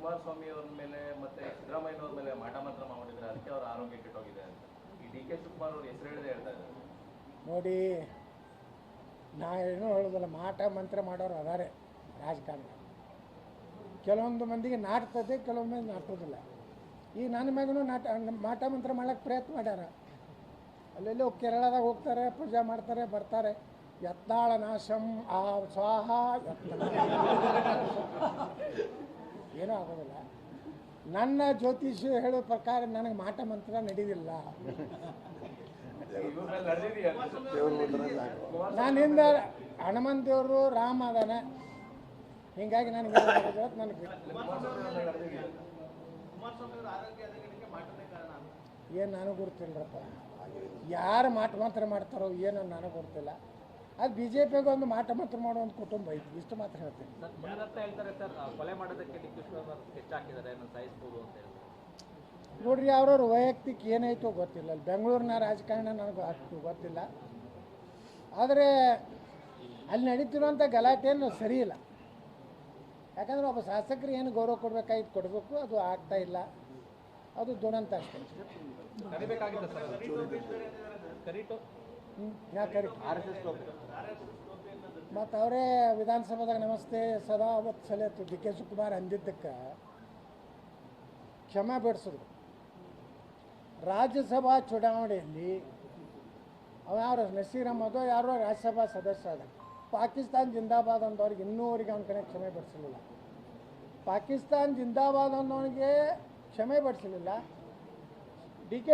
ಕುಮಾರಸ್ವಾಮಿ ಅವ್ರ ಮೇಲೆ ಮತ್ತೆ ಸಿದ್ದರಾಮಯ್ಯನವ್ರ ಮೇಲೆ ಮಾಟ ಮಾತ್ರ ಮಾಡಿದ್ರೆ ಅದಕ್ಕೆ ಅವ್ರ ಆರೋಗ್ಯ ಕೆಟ್ಟೋಗಿದೆ ಅಂತ. ಈ ಡಿ ಕೆ ಶಿವಕುಮಾರ್ ಅವ್ರ ಹೆಸರು ಹೇಳದೆ ಹೇಳ್ತಾ ಇದ್ದಾರೆ. ನೋಡಿ, ನಾ ಏನೂ ಹೇಳೋದಿಲ್ಲ ಮಾಟ ಮಂತ್ರ ಮಾಡೋರು ಅದಾರೆ ರಾಜಕಾರಣ. ಕೆಲವೊಂದು ಮಂದಿಗೆ ನಾಟ್ತದೆ ಕೆಲವೊಂದು ಮಂದಿ ನಾಟೋದಿಲ್ಲ ಈ ನನ್ನ ಮಗನೂ ನಾಟ ಮಾಟ ಮಂತ್ರ ಮಾಡೋಕ್ಕೆ ಪ್ರಯತ್ನ ಮಾಡ್ಯಾರ. ಅಲ್ಲೆಲ್ಲೋ ಕೇರಳದಾಗ ಹೋಗ್ತಾರೆ, ಪೂಜೆ ಮಾಡ್ತಾರೆ, ಬರ್ತಾರೆ. ಯತ್ನಾಳ ನಾಶಂ ಆ ಸ್ವಾಹ ಯತ್ನಾಳ. ಏನೂ ಆಗೋದಿಲ್ಲ. ನನ್ನ ಜ್ಯೋತಿಷ್ಯ ಹೇಳೋ ಪ್ರಕಾರ ನನಗೆ ಮಾಟ ಮಂತ್ರ ನಡೆದಿಲ್ಲ. ನಾನು ಹಿಂದ ಹನುಮನ್ ನಾನಿಂದ ಹನುಮನ್ ದೇವರು, ರಾಮ ಅದಾನೆ. ಹಿಂಗಾಗಿ ನನಗೆ ನನಗೆ ಏನು ನನಗೆ ಗೊತ್ತಿಲ್ಲರಪ್ಪ. ಯಾರು ಮಾಟ ಮಂತ್ರ ಮಾಡ್ತಾರೋ ಏನೋ ನನಗೆ ಗೊತ್ತಿಲ್ಲ. ಅದು ಬಿ ಜೆ ಪಿಗೆ ಒಂದು ಮಾಟ ಮಾತ್ರ ಮಾಡೋ ಒಂದು ಕುಟುಂಬ ಐತಿ ಇಷ್ಟು ಮಾತ್ರ ಹೇಳ್ತೀನಿ. ನೋಡ್ರಿ ಅವ್ರವ್ರ ವೈಯಕ್ತಿಕ ಏನಾಯ್ತು ಗೊತ್ತಿಲ್ಲ. ಅಲ್ಲಿ ಬೆಂಗಳೂರಿನ ರಾಜಕಾರಣ ನನಗೆ ಅಷ್ಟು ಗೊತ್ತಿಲ್ಲ. ಆದರೆ ಅಲ್ಲಿ ನಡೀತಿರುವಂಥ ಗಲಾಟೆಯನ್ನು ಸರಿ ಇಲ್ಲ. ಯಾಕಂದ್ರೆ ಒಬ್ಬ ಶಾಸಕರಿಗೆ ಏನು ಗೌರವ ಕೊಡಬೇಕಾಗಿತ್ತು ಕೊಡಬೇಕು ಅದು ಆಗ್ತಾ ಇಲ್ಲ. ಅದು ದುರಂತ ಅಷ್ಟೇ. ಆರ್ ಎಸ್ ಎಸ್ ಮತ್ತು ಅವರೇ ವಿಧಾನಸಭಾದಾಗ ನಮಸ್ತೆ ಸದಾ ಅವತ್ತು ಸಲತ್ತು ಡಿ ಕೆ ಶಿವಕುಮಾರ್ ಅಂದಿದ್ದಕ್ಕೆ ಕ್ಷಮೆ ಬೇಡಿಸಿದ್ರು. ರಾಜ್ಯಸಭಾ ಚುನಾವಣೆಯಲ್ಲಿ ಅವ ಯಾರು? ನಸೀರ್ ಅಹಮದ್ ಯಾರೋ ರಾಜ್ಯಸಭಾ ಸದಸ್ಯ ಅದ ಪಾಕಿಸ್ತಾನ್ ಜಿಂದಾಬಾದ್ ಅಂದವ್ರಿಗೆ ಇನ್ನೂವರೆಗೆ ಅವನ ಕಡೆ ಕ್ಷಮೆ ಬಡಿಸಲಿಲ್ಲ ಪಾಕಿಸ್ತಾನ್ ಜಿಂದಾಬಾದ್ ಅನ್ನೋನಿಗೆ ಕ್ಷಮೆ ಬಡಿಸಲಿಲ್ಲ ಡಿ ಕೆ